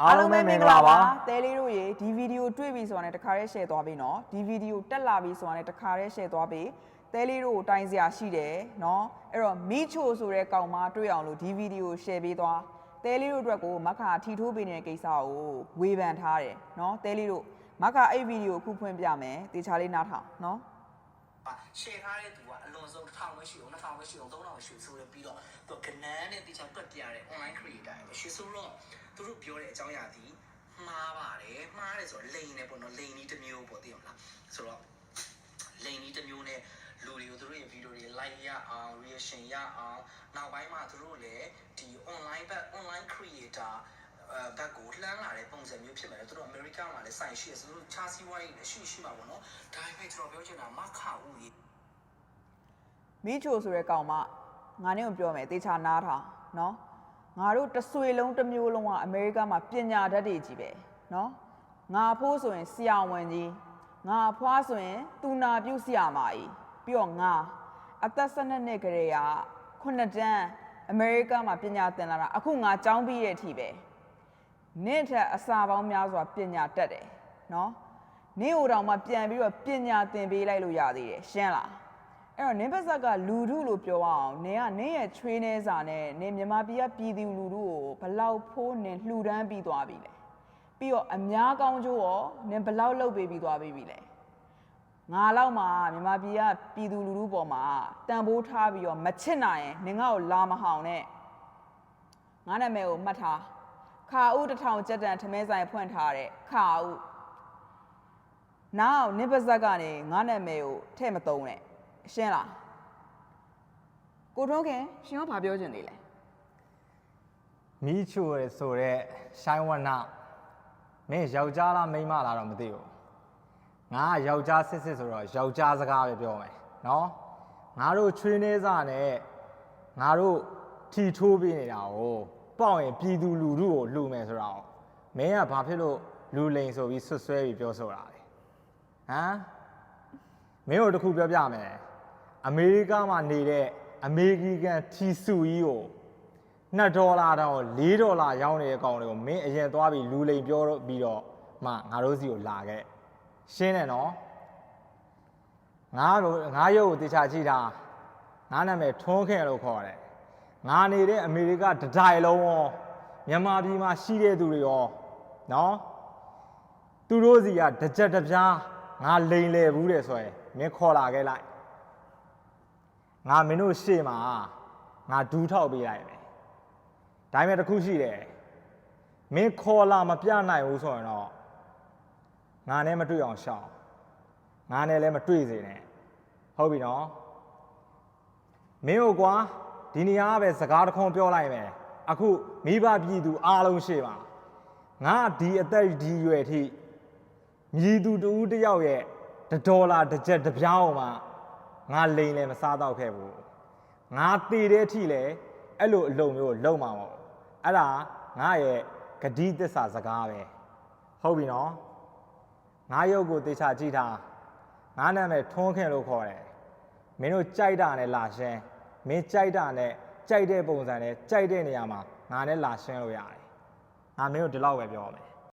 အားလုံးပဲမင်္ဂလာပါတဲလေးတို့ရေဒီဗီဒီယိုတွေ့ပြီဆိုတာနဲ့တခါတည်း share သွားပေးနော်ဒီဗီဒီယိုတက်လာပြီဆိုတာနဲ့တခါတည်း share သွားပေးတဲလေးတို့ကိုတိုင်စရာရှိတယ်နော်အဲ့တော့မိချိုဆိုတဲ့ကောင်မတွေ့အောင်လို့ဒီဗီဒီယို share ပေးသွားတဲလေးတို့အတွက်ကိုမခါထီထိုးပေးနေတဲ့ကိစ္စကိုဝေဖန်ထားတယ်နော်တဲလေးတို့မခါအဲ့ဗီဒီယိုအခုဖွင့်ပြမယ်တေချာလေးနားထောင်နော်ရှယ်ထားတဲ့သူကအလွန်ဆုံး1000ပဲရှိအောင်2000ပဲရှိအောင်3000ပဲရှိအောင်ဆိုရပြီးတော့သူကနန်းနဲ့တေချာတွက်ပြတဲ့ online creator တွေရှယ်ဆိုတော့ သူတို့ပြောတဲ့အကြောင်းအရာဒီမှားပါတယ်မှားတယ်ဆိုတော့လိန်နေပေါ့နော်လိန်ကြီးတစ်မျိုးပေါ့သိရမလားဆိုတော့လိန်ကြီးတစ်မျိုးနဲ့လူတွေကိုသူတို့ရဲ့ဗီဒီယိုတွေ like ရအောင် reaction ရအောင်နောက်ပိုင်းမှာသူတို့လည်းဒီ online ဘက် online creator အဲဘက်ကိုလှမ်းလာတဲ့ပုံစံမျိုးဖြစ်မယ်သူတို့အမေရိကန်မှာလည်းစိုင်ရှိရဆိုသူတို့ချာစီဝိုင်းလည်းရှိရှိမှာပေါ့နော်ဒါပေမဲ့ကျွန်တော်ပြောချင်တာမခါဦးကြီးမိချိုဆိုတဲ့ကောင်မငါနဲ့ကိုပြောမယ်တေချာနားထောင်နော် ငါတို့တစ်ဆွေလုံးတစ်မျိုးလုံးကအမေရိကမှာပညာတတ်တွေကြီးပဲနော်ငါဖိုးဆိုရင်ဆရာဝန်ကြီးငါဖွားဆိုရင်တူနာပြုဆရာမကြီးပြီးတော့ငါအသက်12နှစ်ကလေးကခုနှစ်တန်းအမေရိကမှာပညာသင်လာတာအခုငါကျောင်းပြီးတဲ့အထိပဲနင့်ထက်အစာပေါင်းများစွာပညာတတ်တယ်နော်နင့်ဟိုတောင်မှပြန်ပြီးတော့ပညာသင်ပေးလိုက်လို့ရသေးတယ်ရှင်းလား အဲ့တော့နင်းပါဇက်ကလူထုလို့ပြောအောင်နင်ကနင်းရဲ့ချွေးနှဲစာနဲ့နင်မြန်မာပြည်ကပြည်သူလူထုကိုဘလောက်ဖိုးနင်လှူဒန်းပြီးသွားပြီလဲပြီးတော့အများကောင်းကျိုးရောနင်ဘလောက်လုပ်ပေးပြီးသွားပြီပြီလဲငါလောက်မှမြန်မာပြည်ကပြည်သူလူထုပေါ်မှာတန်ဖိုးထားပြီးတော့မချစ်နိုင်ရင်နင်ငါ့ကိုလာမဟောင်နဲ့ငါနာမည်ကိုမှတ်ထားခါဦးတစ်ထောင်ကြက်တန်ထမဲဆိုင်ဖွင့်ထားတဲ့ခါဦးနောက်နင်းပါဇက်ကနေငါနာမည်ကိုထဲ့မသုံးနဲ့ ရှင်းလားကိုထုံးခင်ရှင်ကဘာပြောချင်သေးလဲမိချိုရယ်ဆိုတော့ရှိုင်းဝနမင်းယောက်ျားလားမိန်းမလားတော့မသိဘူးငါကယောက်ျားစစ်စစ်ဆိုတော့ယောက်ျားစကားပဲပြောမယ်နော်ငါတို့ချွေးနေစားနဲ့ငါတို့ထီထိုးပေးနေတာကိုပေါ့ရင်ပြည်သူလူထုကိုလှူမယ်ဆိုတော့မင်းကဘာဖြစ်လို့လူလိန်ဆိုပြီးဆွတ်ဆွဲပြီးပြောဆိုတာလဲဟမ်မင်းတို့တစ်ခုပြောပြမယ် အမေရိကမှာနေတဲ့အမေရိကန်ထီစုကြီးကို2ဒေါ်လာတောင်4ဒေါ်လာရောင်းနေတဲ့ကောင်တွေကိုမင်းအရင်သွားပြီးလူလိန်ပြောတော့ပြီးတော့မှငါတို့စီကိုလာခဲ့ရှင်းတယ်နော်ငါတို့ငါရုပ်ကိုတေချာကြည့်တာငါနာမည်ထွန်းခင်လို့ခေါ်တယ်ငါနေတဲ့အမေရိကတတိုင်းလုံးရောမြန်မာပြည်မှာရှိတဲ့သူတွေရောနော်သူတို့စီကတစ်ကြက်တစ်ပြားငါလိန်လေဘူးတယ်ဆိုရင်မင်းခေါ်လာခဲ့လိုက် ငါမင်းတို့ရှေ့မှာငါဒူးထောက်ပေးလိုက်မယ်ဒါပေမဲ့တစ်ခုရှိတယ်မင်းခေါ်လာမပြနိုင်ဘူးဆိုရင်တော့ငါနဲ့မတွေ့အောင်ရှောင်ငါနဲ့လည်းမတွေ့စေနဲ့ဟုတ်ပြီနော်မင်းတို့ကွာဒီနေရာကပဲစကားတစ်ခွန်းပြောလိုက်မယ်အခုမိဘပြည်သူအားလုံးရှိပါငါဒီအသက်ဒီရွယ်ထိမြည်သူတူတစ်ယောက်ရဲ့တစ်ဒေါ်လာတစ်ချက်တစ်ပြားအောင်မှ ငါလိန်လည်းမစားတော့ခဲ့ဘူးငါတည်တဲ့အထိလဲအဲ့လိုအလုံးမျိုးလုံမှာမဟုတ်ဘူးအဲ့ဒါငါရဲ့ဂတိသစ္စာစကားပဲဟုတ်ပြီနော်ငါရုပ်ကိုတေချာကြည့်ထားငါနာမည်ထွန်းခင်လို့ခေါ်တယ်မင်းတို့ကြိုက်တာနဲ့လာရှင်းမင်းကြိုက်တာနဲ့ကြိုက်တဲ့ပုံစံနဲ့ကြိုက်တဲ့နေရာမှာငါနဲ့လာရှင်းလို့ရတယ်ငါမင်းတို့ဒီလောက်ပဲပြောမယ်